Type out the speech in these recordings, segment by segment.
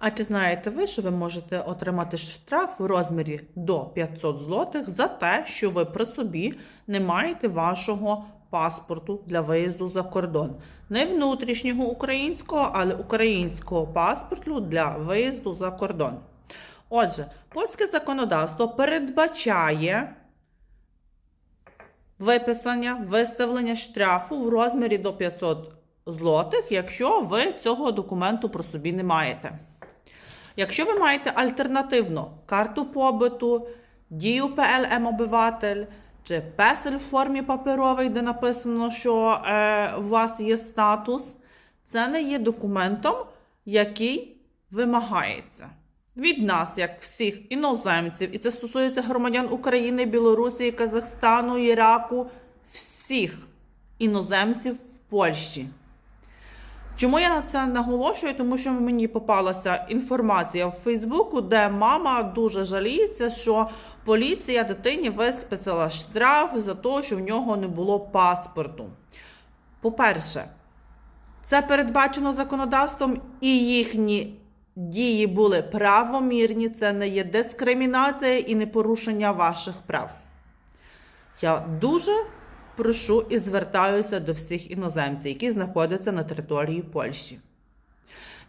А чи знаєте ви, що ви можете отримати штраф у розмірі до 500 злотих за те, що ви при собі не маєте вашого паспорту для виїзду за кордон? Не внутрішнього українського, але українського паспорту для виїзду за кордон. Отже, польське законодавство передбачає виписання, виставлення штрафу в розмірі до 500 злотих, якщо ви цього документу про собі не маєте. Якщо ви маєте альтернативну карту побиту, дію ПЛМ обиватель чи песель в формі паперовий, де написано, що е, у вас є статус, це не є документом, який вимагається від нас, як всіх іноземців, і це стосується громадян України, Білорусі, Казахстану, Іраку, всіх іноземців в Польщі. Чому я на це наголошую? Тому що мені попалася інформація в Фейсбуку, де мама дуже жаліється, що поліція дитині виписала штраф за те, що в нього не було паспорту. По-перше, це передбачено законодавством, і їхні дії були правомірні, це не є дискримінація і не порушення ваших прав. Я дуже прошу і звертаюся до всіх іноземців, які знаходяться на території Польщі.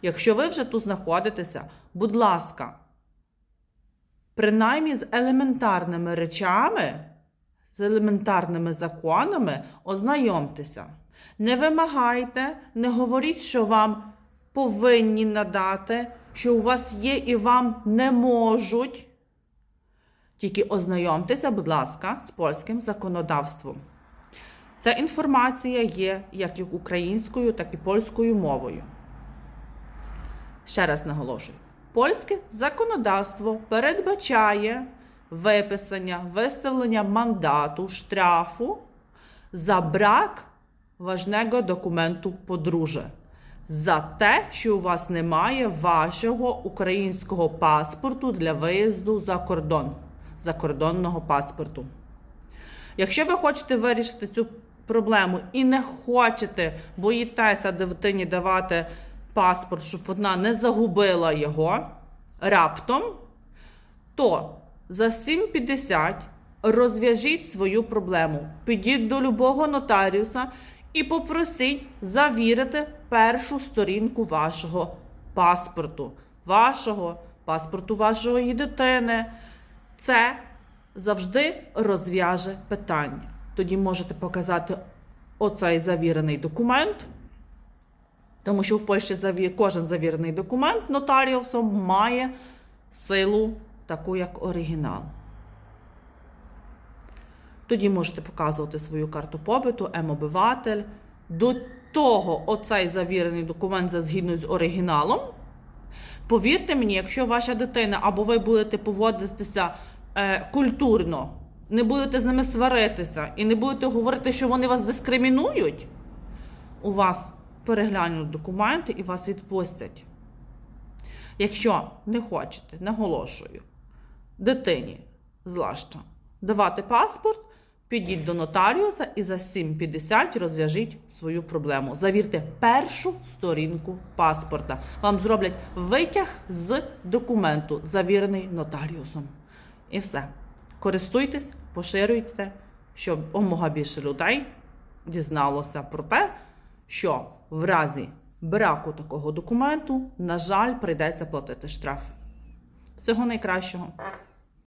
Якщо ви вже тут знаходитеся, будь ласка, принаймні з елементарними речами, з елементарними законами ознайомтеся. Не вимагайте, не говоріть, що вам повинні надати, що у вас є і вам не можуть. Тільки ознайомтеся, будь ласка, з польським законодавством. Ця інформація є як українською, так і польською мовою. Ще раз наголошую: польське законодавство передбачає виписання, виставлення мандату, штрафу за брак важного документу подружжя. За те, що у вас немає вашого українського паспорту для виїзду за кордон, закордонного паспорту. Якщо ви хочете вирішити цю проблему і не хочете, боїтеся дитині давати паспорт, щоб вона не загубила його раптом, то за 7,50 розв'яжіть свою проблему. Підіть до любого нотаріуса і попросіть завірити першу сторінку вашого паспорту, вашого паспорту вашої дитини. Це завжди розв'яже питання. Тоді можете показати оцей завірений документ, тому що в Польщі кожен завірений документ нотаріусом має силу таку, як оригінал. Тоді можете показувати свою карту побиту, М-обиватель. До того оцей завірений документ за згідно з оригіналом. Повірте мені, якщо ваша дитина або ви будете поводитися е, культурно, не будете з ними сваритися і не будете говорити, що вони вас дискримінують, у вас переглянуть документи і вас відпустять. Якщо не хочете, наголошую, дитині злаща давати паспорт, підіть до нотаріуса і за 7,50 розв'яжіть свою проблему. Завірте першу сторінку паспорта. Вам зроблять витяг з документу, завірений нотаріусом. І все. Користуйтесь, поширюйте, щоб омога більше людей дізналося про те, що в разі браку такого документу, на жаль, прийдеться платити штраф. Всього найкращого.